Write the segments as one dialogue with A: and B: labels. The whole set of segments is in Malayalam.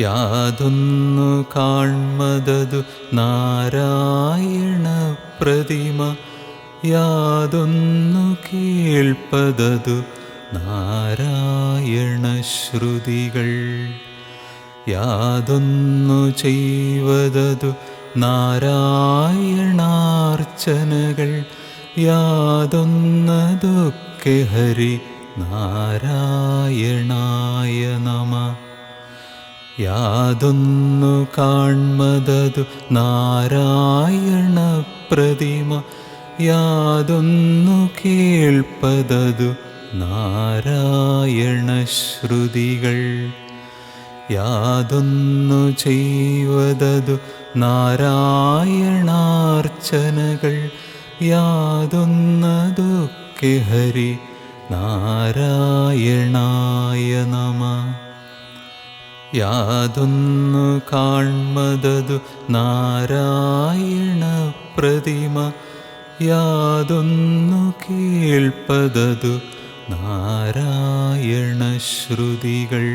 A: യാതൊന്നു കാൺമതതു നാരായണ പ്രതിമ യാതൊന്നു കേൾപ്പതതു നാരായണ ശ്രുതികൾ. യാതൊന്നു ചെയ്വതതു നാരായണാർച്ചനകൾ യാതൊന്നതൊക്കെ ഹരി നാരായണായ നമ യാതൊന്നു കാൺമതതു നാരായണ പ്രതിമ യാതൊന്നു കേൾപ്പതതു നാരായണ ശ്രുതികൾ യാതൊന്നു ചെയ്വതതു നാരായണാർച്ചനകൾ യാതൊന്നതൊക്കെ ഹരി നാരായണായ യാതൊന്നു കാൺമതതു നാരായണ പ്രതിമ യാതൊന്നു കേൾപ്പതതു നാരായണ ശ്രുതികൾ.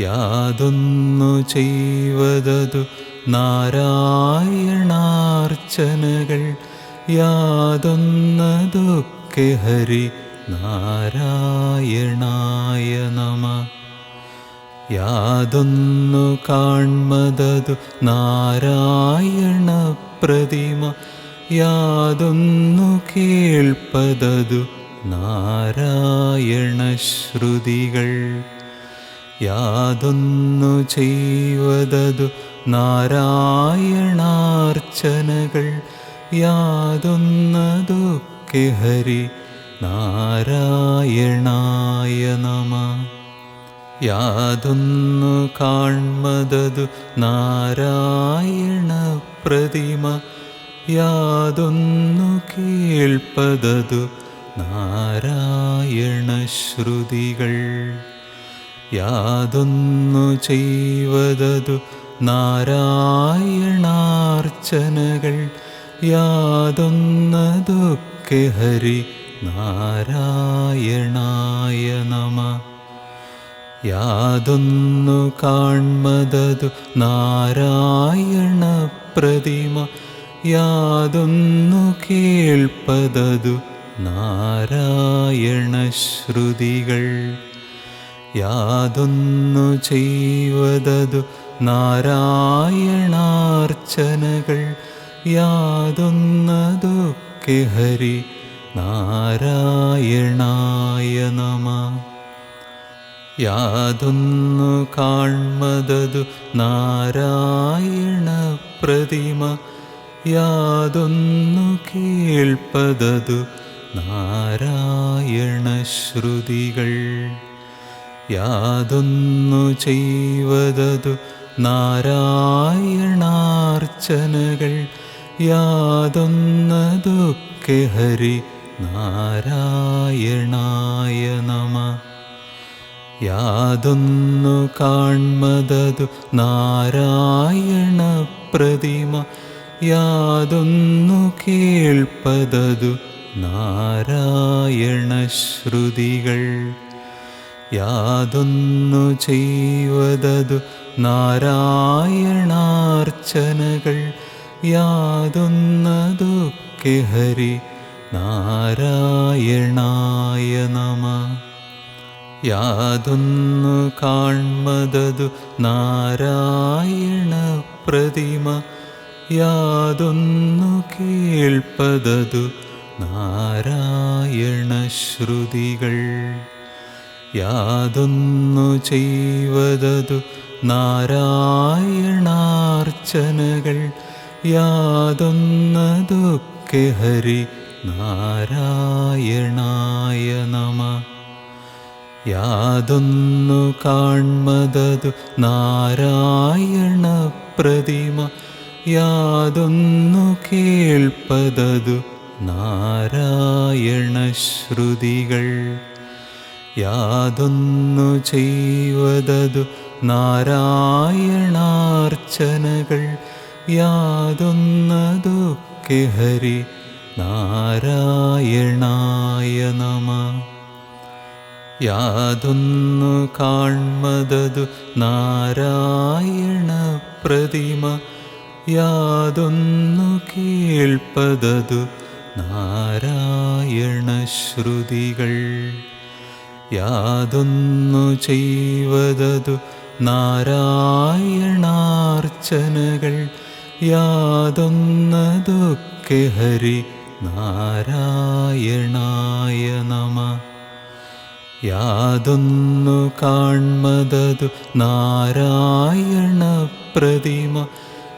A: യാതൊന്നു ചെയ്വതതു നാരായണാർച്ചനകൾ യാതൊന്നതൊക്കെ ഹരി നാരായണായ നമ. യാതൊന്നു കാൺമതതു നാരായണ പ്രതിമ യാതൊന്നു കേൾപ്പതതു നാരായണശ്രുതികൾ യാതൊന്നു ചെയ്വതതു നാരായണാർച്ചനകൾ യാതൊന്നതൊക്കെ ഹരി നാരായണായ നമ. യാതൊന്നു കാൺമതതു നാരായണ പ്രതിമ യാതൊന്നു കേൾപ്പതതു നാരായണ ശ്രുതികൾ. യാതൊന്നു ചെയ്വതതു നാരായണാർച്ചനകൾ യാതൊന്നതൊക്കെ ഹരി നാരായണായ നമ. യാതൊന്നു കാൺമതതു നാരായണ പ്രതിമ യാതൊന്നു കേൾപ്പതതു നാരായണ ശ്രുതികൾ യാതൊന്നു ചെയ്വതതു നാരായണാർച്ചനകൾ യാതൊന്നതൊക്കെ ഹരി നാരായണായ നമ. യാതൊന്നു കാൺമതതു നാരായണ പ്രതിമ യാതൊന്നു കേൾപ്പതതു നാരായണ ശ്രുതികൾ. യാതൊന്നു ചെയ്വതതു നാരായണാർച്ചനകൾ യാതൊന്നതൊക്കെ ഹരി നാരായണായ നമ. യാതൊന്നു കാൺമതതു നാരായണ പ്രതിമ യാതൊന്നു കേൾപ്പതതു നാരായണ ശ്രുതികൾ. യാതൊന്നു ചെയ്വതതു നാരായണാർച്ചനകൾ യാതൊന്നതൊക്കെ ഹരി നാരായണായ നമ. യാതൊന്നു കാൺമതതു നാരായണ പ്രതിമ യാതൊന്നു കേൾപ്പതതു നാരായണ ശ്രുതികൾ. യാതൊന്നു ചെയ്വതതു നാരായണാർച്ചനകൾ യാതൊന്നതൊക്കെ ഹരി നാരായണായ നമ. യാതൊന്നു കാൺമതതു നാരായണ പ്രതിമ യാതൊന്നു കേൾപ്പതതു നാരായണ ശ്രുതികൾ യാതൊന്നു ചെയ്വതതു നാരായണാർച്ചനകൾ യാതൊന്നതൊക്കെ ഹരി നാരായണായ നമ. യാതൊന്നു കാൺമതതു നാരായണ പ്രതിമ യാതൊന്നു കേൾപ്പതതു നാരായണ ശ്രുതികൾ. യാതൊന്നു ചെയ്വതതു നാരായണാർച്ചനകൾ യാതൊന്നതൊക്കെ ഹരി നാരായണായ നമ. യാതൊന്നു കാൺമതതു നാരായണ പ്രതിമ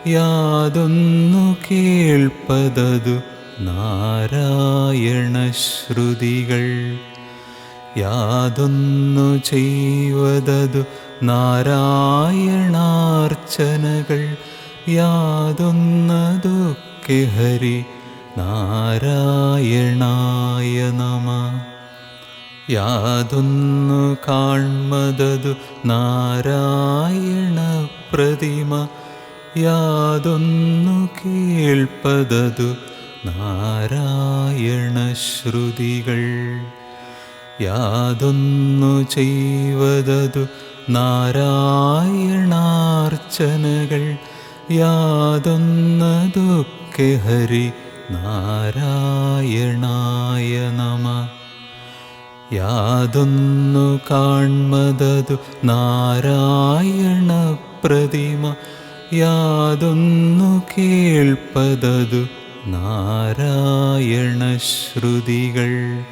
A: യാതൊന്നു കേൾപ്പതതു നാരായണ ശ്രുതികൾ യാതൊന്നു ചെയ്വതതു നാരായണാർച്ചനകൾ യാതൊന്നതൊക്കെ ഹരി നാരായണായ നമ. യാതൊന്നു കാൺമതതു നാരായണ പ്രതിമ യാതൊന്നു കേൾപ്പതതു നാരായണ ശ്രുതികൾ. യാതൊന്നു ചെയ്വതതു നാരായണാർച്ചനകൾ യാതൊന്നതൊക്കെ ഹരി നാരായണായ നമ. യാതൊന്നു കാൺമതതു നാരായണ പ്രതിമ യാതൊന്നു കേൾപ്പതതു നാരായണ ശ്രുതികൾ.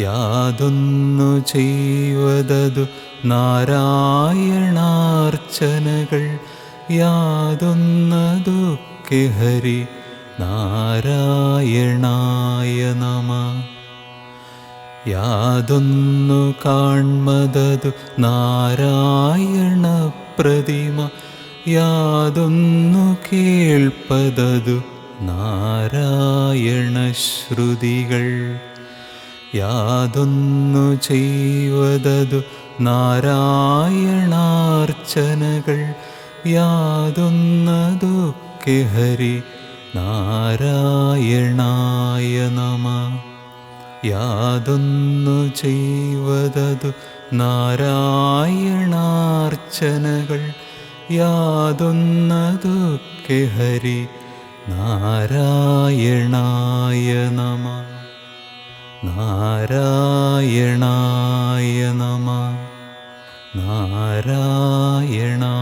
A: യാതൊന്നു ചെയ്വതതു നാരായണാർച്ചനകൾ യാതൊന്നതൊക്കെ ഹരി നാരായണായ നമ യാതൊന്നു കാൺമതതു നാരായണ പ്രതിമ യാതൊന്നു കേൾപ്പതതു നാരായണ ശ്രുതികൾ യാതൊന്നു ചെയ്വതതു നാരായണാർച്ചനകൾ യാതൊന്നതൊക്കെ ഹരി നാരായണായ നമ യാതൊന്നു ചെയ്വതതു നാരായണാർച്ചനകൾ. യാതൊന്നതൊക്കെ ഹരി നാരായണായ നമ. നാരായണായ നമ. നാരായണായ